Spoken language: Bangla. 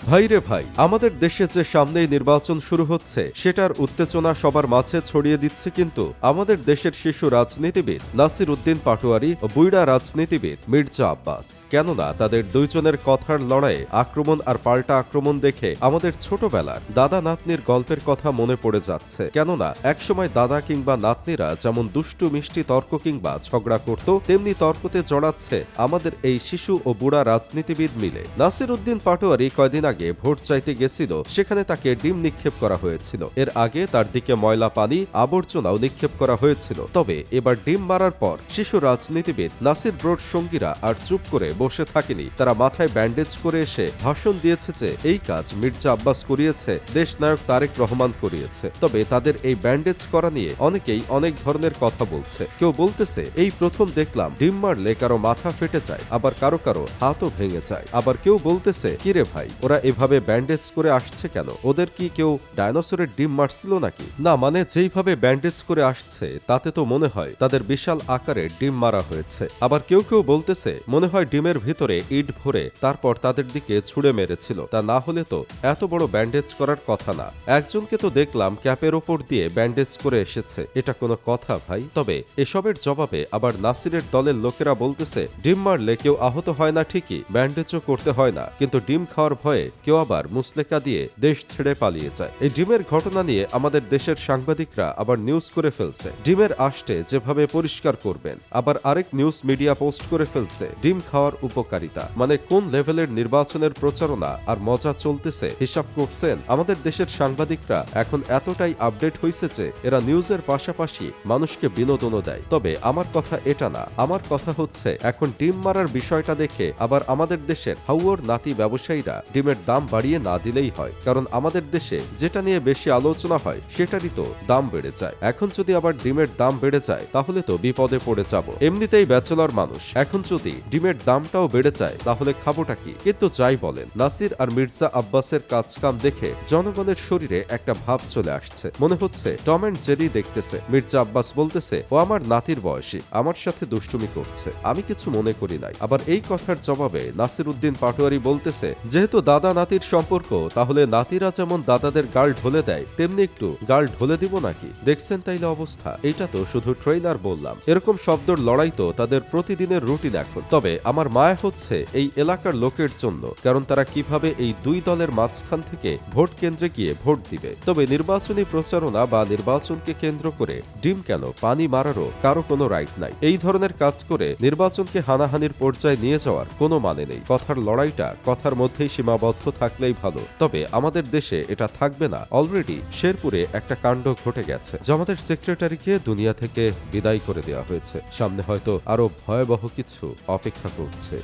ভাই রে ভাই, আমাদের দেশে যে সামনেই নির্বাচন শুরু হচ্ছে, সেটার উত্তেজনা সবার মাঝে ছড়িয়ে দিচ্ছে কিন্তু আমাদের দেশের শিশু রাজনীতিবিদ নাসির উদ্দিন পাটোয়ারি ও বুইড়া রাজনীতিবিদ মির্জা আব্বাস। কেননা তাদের দুইজনের কথার লড়াইয়ে আক্রমণ আর পাল্টা আক্রমণ দেখে আমাদের ছোটবেলার দাদা নাতনির গল্পের কথা মনে পড়ে যাচ্ছে। কেননা একসময় দাদা কিংবা নাতনিরা যেমন দুষ্টু, মিষ্টি তর্ক কিংবা ঝগড়া করত, তেমনি তর্কতে জড়াচ্ছে আমাদের এই শিশু ও বুড়া রাজনীতিবিদ মিলে। নাসির উদ্দিন পাটোয়ারি কয়দিন আগে ভোট চাইতে গেছিল, সেখানে তাকে ডিম নিক্ষেপ করা হয়েছিল। এর আগে তার দিকে ময়লা পানি, আবর্জনাও নিক্ষেপ করা হয়েছিল। তবে এবার ডিম মারার পর শিশু রাজনীতিবিদ নাসির ব্রোড সঙ্গীরা আর চুপ করে বসে থাকেনি। তারা মাথায় ব্যান্ডেজ করে এসে ভাষণ দিয়েছে যে, এই কাজ মির্জা আব্বাস করিয়েছে দেশ নায়ক তারেক রহমান করিয়েছে। তবে তাদের এই ব্যান্ডেজ করা নিয়ে অনেকেই অনেক ধরনের কথা বলছে। কেউ বলতেছে, এই প্রথম দেখলাম, ডিম মারলে কারও মাথা ফেটে যায়, আবার কারও কারও হাতও ভেঙে যায়। আবার কেউ বলতেছে, কিরে ভাই, ওরা এভাবে ব্যান্ডেজ করে আসছে কেন? ওদের কি কেউ ডায়নোসরের ডিম মারছিল নাকি? না মানে যেইভাবে ব্যান্ডেজ করে আসছে, তাতে তো মনে হয় তাদের বিশাল আকারে ডিম মারা হয়েছে। আবার কেউ কেউ বলতেছে, মনে হয় ডিমের ভিতরে ইট ভরে তারপর তাদের দিকে ছুড়ে মেরেছিল। তা না হলে তো এত বড় ব্যান্ডেজ করার কথা না। একজনকে তো দেখলাম ক্যাপের ওপর দিয়ে ব্যান্ডেজ করে এসেছে। এটা কোনো কথা ভাই। তবে এসবের জবাবে আবার নাসিরের দলের লোকেরা বলতেছে, ডিম মারলে কেউ আহত হয় না ঠিকই ব্যান্ডেজও করতে হয় না। কিন্তু ডিম খাওয়ার ভয়ে কেউ আবার মুসলেকা দিয়ে দেশ ছেড়ে পালিয়ে যায় এই ডিমের ঘটনা নিয়ে আমাদের দেশের সাংবাদিকরা আবার নিউজ করে ফেলছে। ডিমের আষ্টে যেভাবে পরিষ্কার করবেন, আবার আরেক নিউজ মিডিয়া পোস্ট করে ফেলছে, ডিম খাওয়ার উপকারিতা। মানে কোন লেভেলের নির্বাচনের প্রচারণা আর মজা চলতেছে, হিসাব করছেন আমাদের দেশের সাংবাদিকরা। এখন এতটাই আপডেট হয়েছে যে এরা নিউজের পাশাপাশি মানুষকে বিনোদনও দেয়। তবে আমার কথা এটা না, আমার কথা হচ্ছে এখন ডিম মারার বিষয়টা দেখে আবার আমাদের দেশের হাউয়ার নাতি ব্যবসায়ীরা ডিমের দাম বাড়িয়ে না দিলেই হয়, কারণ আমাদের দেশে যেটা নিয়ে বেশি আলোচনা হয়, সেটারই তো দাম বেড়ে যায়। এখন যদি আবার ডিমের দাম বেড়ে যায়, তাহলে তো বিপদে পড়ে যাব। এমনিতেই ব্যাচেলর মানুষ, এখন যদি ডিমের দামটাও বেড়ে যায়, তাহলে খাবোটা কি? কিন্তু যাই বলেন। নাসির আর মির্জা আব্বাসের কাজকাম দেখে জনগণের শরীরে একটা ভাব চলে আসছে। মনে হচ্ছে টম অ্যান্ড জেরি দেখতেছে। মির্জা আব্বাস বলতেছে, ও আমার নাতির বয়সী, আমার সাথে দুষ্টুমি করছে। আমি কিছু মনে করি নাই। আবার এই কথার জবাবে নাসির উদ্দিন পাটোয়ারি বলতেছে, যেহেতু দাদা নাতির সম্পর্ক? তাহলে নাতিরা যেমন দাদাদের গাল ঢলে দেয়, তেমনি একটু গাল ঢলে দিব নাকি? দেখছেন তাইলে অবস্থা। এটা তো শুধু ট্রেইলার বললাম। এরকম শব্দর লড়াই তো তাদের প্রতিদিনের রুটিন এখন। তবে আমার মায়া হচ্ছে এই এলাকার লোকের জন্য, কারণ তারা কীভাবে এই দুই দলের মাঝখান থেকে ভোট কেন্দ্রে গিয়ে ভোট দিবে। তবে নির্বাচনী প্রচারণা বা নির্বাচনকে কেন্দ্র করে ডিম কেন, পানি মারারও কারও কোনো রাইট নাই। এই ধরনের কাজ করে নির্বাচনকে হানাহানির পর্যায়ে নিয়ে যাওয়ার কোনো মানে নেই। কথার লড়াইটা কথার মধ্যেই সীমাবদ্ধ। থাকলেই ভালো। তবে আমাদের দেশে এটা থাকবে না। অলরেডি শেরপুরে একটা কাণ্ড ঘটে গেছে। জামাতের সেক্রেটারিকে দুনিয়া থেকে বিদায় করে দেওয়া হয়েছে। সামনে হয়তো আরও ভয়াবহ কিছু অপেক্ষা করছে।